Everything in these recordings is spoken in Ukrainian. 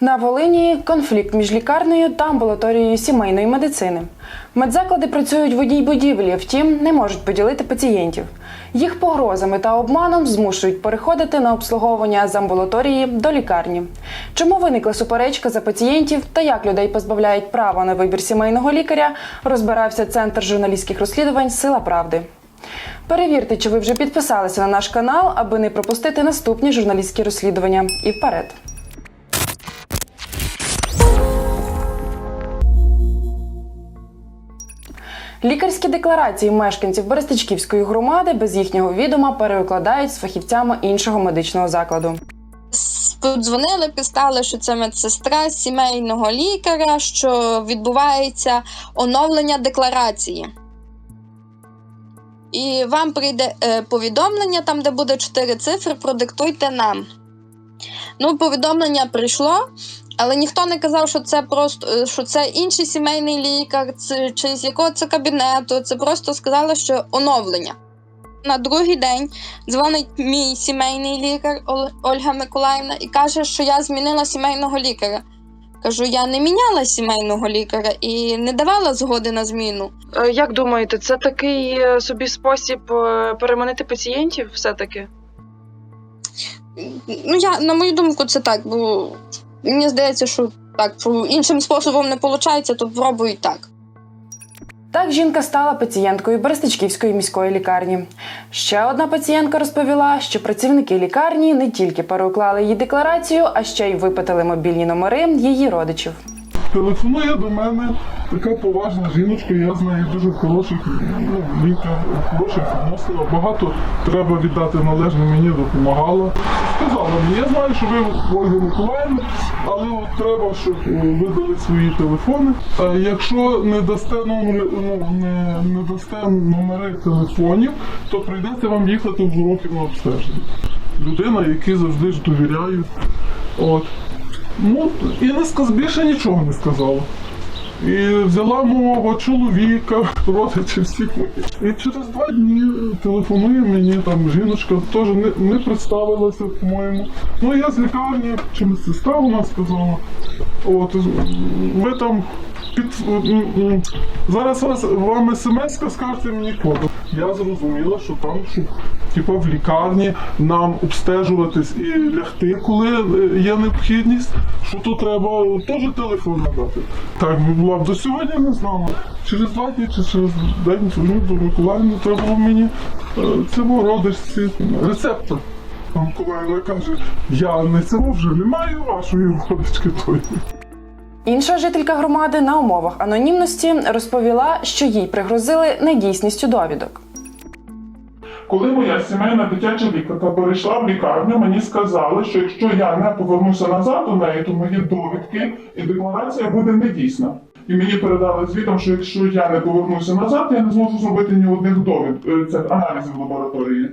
На Волині конфлікт між лікарнею та амбулаторією сімейної медицини. Медзаклади працюють в одній будівлі, втім не можуть поділити пацієнтів. Їх погрозами та обманом змушують переходити на обслуговування з амбулаторії до лікарні. Чому виникла суперечка за пацієнтів та як людей позбавляють права на вибір сімейного лікаря, розбирався центр журналістських розслідувань Сила Правди. Перевірте, чи ви вже підписалися на наш канал, аби не пропустити наступні журналістські розслідування. І вперед. Лікарські декларації мешканців Берестичківської громади без їхнього відома перекладають з фахівцями іншого медичного закладу. Подзвонили, писали, що це медсестра сімейного лікаря, що відбувається оновлення декларації. І вам прийде е, повідомлення, там, де буде чотири цифри, продиктуйте нам. Ну, повідомлення прийшло, але ніхто не казав, що це просто е, що це інший сімейний лікар, це, чи з якого це кабінету. Це просто сказали, що оновлення. На другий день дзвонить мій сімейний лікар Ольга Миколаївна і каже, що я змінила сімейного лікаря. Кажу, я не міняла сімейного лікаря і не давала згоди на зміну. Е, Як думаєте, це такий е, собі спосіб переманити пацієнтів все-таки? Ну, я, на мою думку, це так, бо мені здається, що так, іншим способом не виходить, то пробуй так. Так жінка стала пацієнткою Берестичківської міської лікарні. Ще одна пацієнтка розповіла, що працівники лікарні не тільки переуклали її декларацію, а ще й випитали мобільні номери її родичів. Телефонує до мене така поважна жіночка, я з нею дуже хороших, ну, хороших відносин. Багато треба віддати належне, мені допомагала. Сказала мені, я знаю, що ви Ольга Миколаївна, але от треба, щоб е, ви дали свої телефони. Якщо не дасте номери, ну, не, не дасте номери телефонів, то прийдеться вам їхати в уроків на обстеження. Людина, якій завжди ж довіряю. От. Ну, і не сказ... більше нічого не сказала. І взяла мого чоловіка, родичів всіх. І через два дні телефонує мені там жіночка, теж не, не представилася, по-моєму. Ну я з лікарні, чи медсестра вона сказала. От ви там під зараз вас вам смс скажете мені код. Я зрозуміла, що там що, типу, в лікарні нам обстежуватись і лягти, коли е, є необхідність, що то треба теж телефон надати. Так була б до сьогодні не знала. Через два дні чи через день дзвоню до Миколаївни, треба було мені е, цього родичці рецептор. Миколаївна каже, я не цього вже не маю вашої родички тої. Інша жителька громади на умовах анонімності розповіла, що їй пригрозили недійсністю довідок. Коли моя сімейна дитяча лікарка перейшла в лікарню, мені сказали, що якщо я не повернуся назад у неї, то мої довідки і декларація буде недійсна. І мені передали звітом, що якщо я не повернуся назад, я не зможу зробити ні одних довід цих це аналізів лабораторії.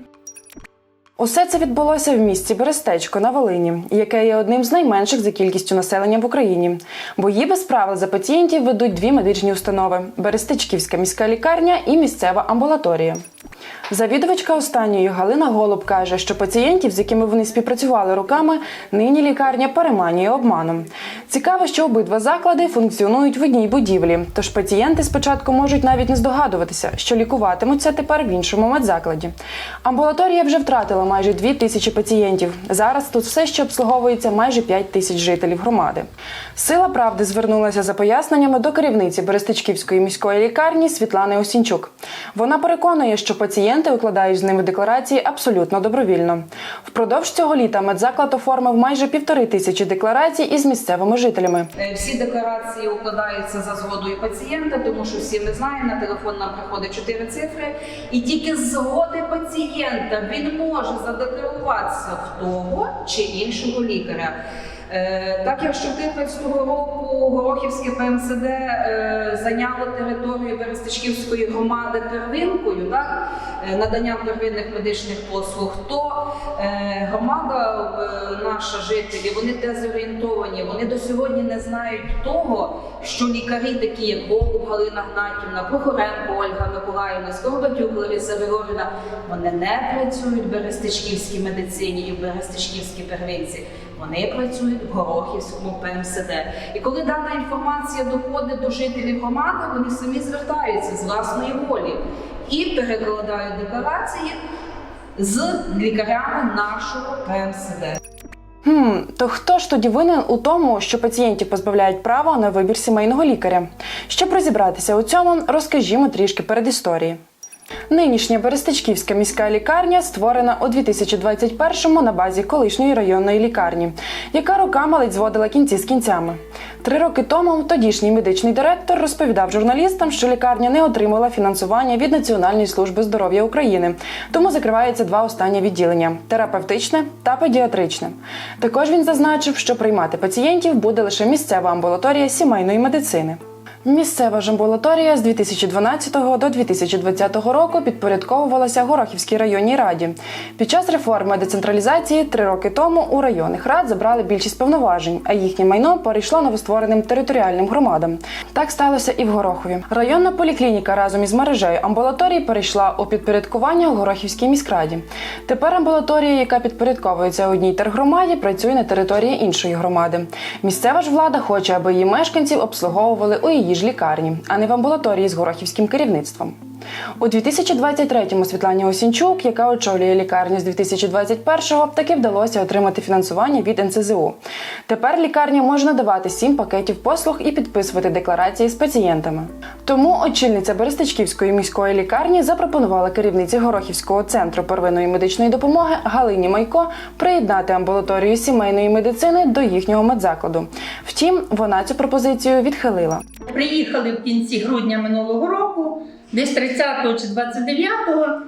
Усе це відбулося в місті Берестечко на Волині, яке є одним з найменших за кількістю населення в Україні. Бої без правил за пацієнтів ведуть дві медичні установи: Берестичківська міська лікарня і місцева амбулаторія. Завідувачка останньої Галина Голуб каже, що пацієнтів, з якими вони співпрацювали роками, нині лікарня переманює обманом. Цікаво, що обидва заклади функціонують в одній будівлі, тож пацієнти спочатку можуть навіть не здогадуватися, що лікуватимуться тепер в іншому медзакладі. Амбулаторія вже втратила майже дві тисячі пацієнтів. Зараз тут все ще обслуговується майже 5 тисяч жителів громади. Сила правди звернулася за поясненнями до керівниці Берестичківської міської лікарні Світлани Осінчук. Вона переконує, що пацієнти укладають з ними декларації абсолютно добровільно. Впродовж цього літа медзаклад оформив майже півтори тисячі декларацій із місцевими жителями. Е, Всі декларації укладаються за згодою пацієнта, тому що всі ми знаємо, на телефон нам приходить чотири цифри, і тільки згоди пацієнта він може задекларуватися в того чи іншого лікаря. Е, Так як з 2014 року Горохівське ПМСД е, зайняло територію Берестичківської громади первинкою, так, е, наданням первинних медичних послуг, то громада, наша жителі, вони дезорієнтовані, вони до сьогодні не знають того, що лікарі, такі як Голуб Галина Гнатівна, Прохоренко Ольга Миколаївна, Скорбатюк Лариса Григорівна, вони не працюють в Берестичківській медицині і в Берестичківській первинці. Вони працюють в Горохівському ПМСД. І коли дана інформація доходить до жителів громади, вони самі звертаються з власної волі і перекладають декларації з лікарями нашого ПМСД. Хм, то хто ж тоді винен у тому, що пацієнтів позбавляють права на вибір сімейного лікаря? Щоб розібратися у цьому, розкажімо трішки перед історії. Нинішня Берестичківська міська лікарня створена у 2021-му на базі колишньої районної лікарні, яка роками ледь зводила кінці з кінцями. Три роки тому тодішній медичний директор розповідав журналістам, що лікарня не отримала фінансування від Національної служби здоров'я України, тому закриваються два останні відділення терапевтичне та педіатричне. Також він зазначив, що приймати пацієнтів буде лише місцева амбулаторія сімейної медицини. Місцева ж амбулаторія з 2012 до 2020 року підпорядковувалася Горохівській районній раді. Під час реформи децентралізації три роки тому у районних рад забрали більшість повноважень, а їхнє майно перейшло новоствореним територіальним громадам. Так сталося і в Горохові. Районна поліклініка разом із мережею амбулаторій перейшла у підпорядкування Горохівській міськраді. Тепер амбулаторія, яка підпорядковується одній тергромаді, працює на території іншої громади. Місцева ж влада хоче, аби її мешканців обслуговували у її ж лікарні, а не в амбулаторії з горохівським керівництвом. У 2023-му Світлані Осінчук, яка очолює лікарню з 2021-го, таки вдалося отримати фінансування від НСЗУ. Тепер лікарня може надавати сім пакетів послуг і підписувати декларації з пацієнтами. Тому очільниця Берестичківської міської лікарні запропонувала керівниці Горохівського центру первинної медичної допомоги Галині Майко приєднати амбулаторію сімейної медицини до їхнього медзакладу. Втім, вона цю пропозицію відхилила. Приїхали в кінці грудня минулого року, десь 30-го чи 29-го.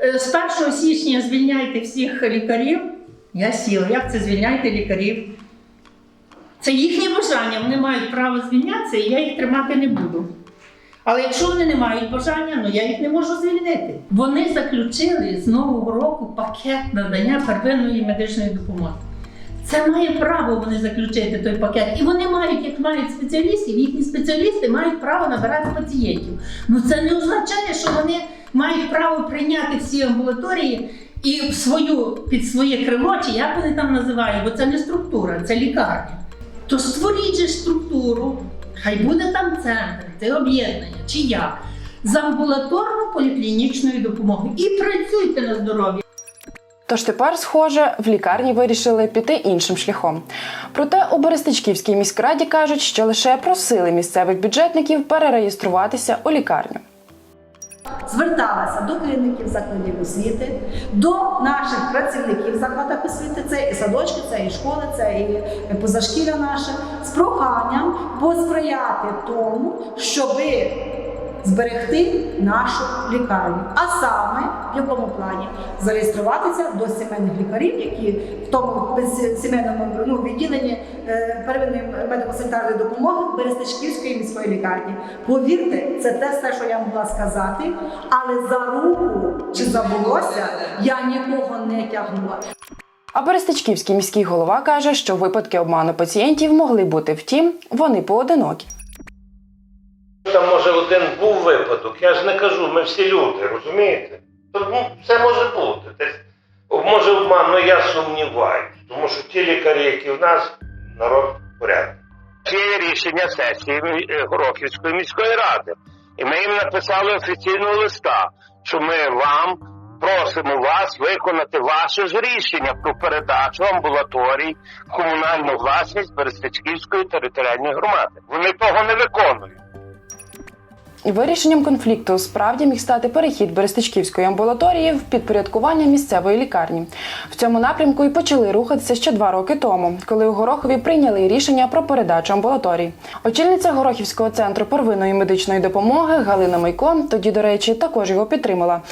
Е, З 1 січня звільняйте всіх лікарів. Я сіла. Як це звільняйте лікарів? Це їхнє бажання. Вони мають право звільнятися, і я їх тримати не буду. Але якщо вони не мають бажання, ну я їх не можу звільнити. Вони заключили з нового року пакет надання первинної медичної допомоги. Це має право вони заключити той пакет. І вони мають, як мають спеціалістів, їхні спеціалісти мають право набирати пацієнтів. Ну це не означає, що вони мають право прийняти всі амбулаторії і свою, під своє крило, чи як вони там називають, бо це не структура, це лікарня. То створіть же структуру, хай буде там центр, це об'єднання, чи як, з амбулаторно-поліклінічної допомоги. І працюйте на здоров'я. Тож тепер, схоже, в лікарні вирішили піти іншим шляхом. Проте у Берестичківській міськраді кажуть, що лише просили місцевих бюджетників перереєструватися у лікарню. зверталася до керівників закладів освіти, до наших працівників в закладах освіти, це і садочки, це і школи, це і позашкілля наше, з проханням посприяти тому, щоби зберегти нашу лікарню. А саме в якому плані зареєструватися до сімейних лікарів, які в тому сімейному ну, відділенні е, первинної медико-санітарної допомоги Берестичківської міської лікарні. Повірте, це те все, що я могла сказати, але за руку чи за волосся я нікого не тягнула. А Берестичківський міський голова каже, що випадки обману пацієнтів могли бути, втім, вони поодинокі. Там може один був випадок, я ж не кажу, ми всі люди, розумієте? То, ну, це може бути. Десь, може обман, але я сумніваюся, тому що ті лікарі, які в нас, народ порядний. Є рішення сесії Горохівської міської ради. І ми їм написали офіційного листа, що ми вам просимо вас виконати ваше ж рішення про передачу амбулаторій комунальну власність Берестичківської територіальної громади. Вони того не виконують. Вирішенням конфлікту справді міг стати перехід Берестичківської амбулаторії в підпорядкування місцевої лікарні. В цьому напрямку і почали рухатися ще два роки тому, коли у Горохові прийняли рішення про передачу амбулаторій. Очільниця Горохівського центру первинної медичної допомоги Галина Майко тоді, до речі, також його підтримала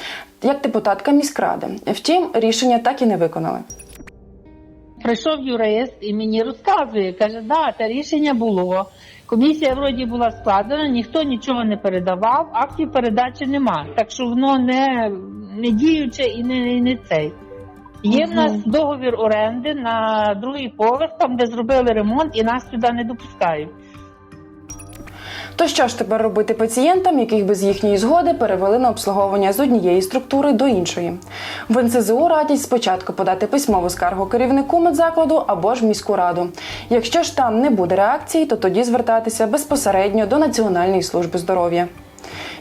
як депутатка міськради. Втім, рішення так і не виконали. Прийшов юрист і мені розказує, каже, да, те рішення було. Комісія вроді була складена, ніхто нічого не передавав, актів передачі нема. Так що воно не, не діюче і не, і не цей. Є в нас договір оренди на другий поверх, там де зробили ремонт, і нас сюди не допускають. То що ж тепер робити пацієнтам, яких без їхньої згоди перевели на обслуговування з однієї структури до іншої? В НСЗУ радять спочатку подати письмову скаргу керівнику медзакладу або ж міську раду. Якщо ж там не буде реакції, то тоді звертатися безпосередньо до Національної служби здоров'я.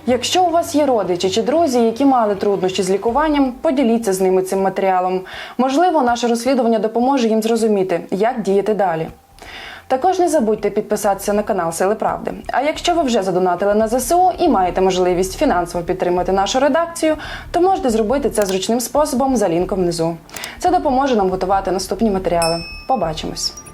Якщо у вас є родичі чи друзі, які мали труднощі з лікуванням, поділіться з ними цим матеріалом. Можливо, наше розслідування допоможе їм зрозуміти, як діяти далі. Також не забудьте підписатися на канал Сили Правди. А якщо ви вже задонатили на ЗСУ і маєте можливість фінансово підтримати нашу редакцію, то можете зробити це зручним способом за лінком внизу. Це допоможе нам готувати наступні матеріали. Побачимось!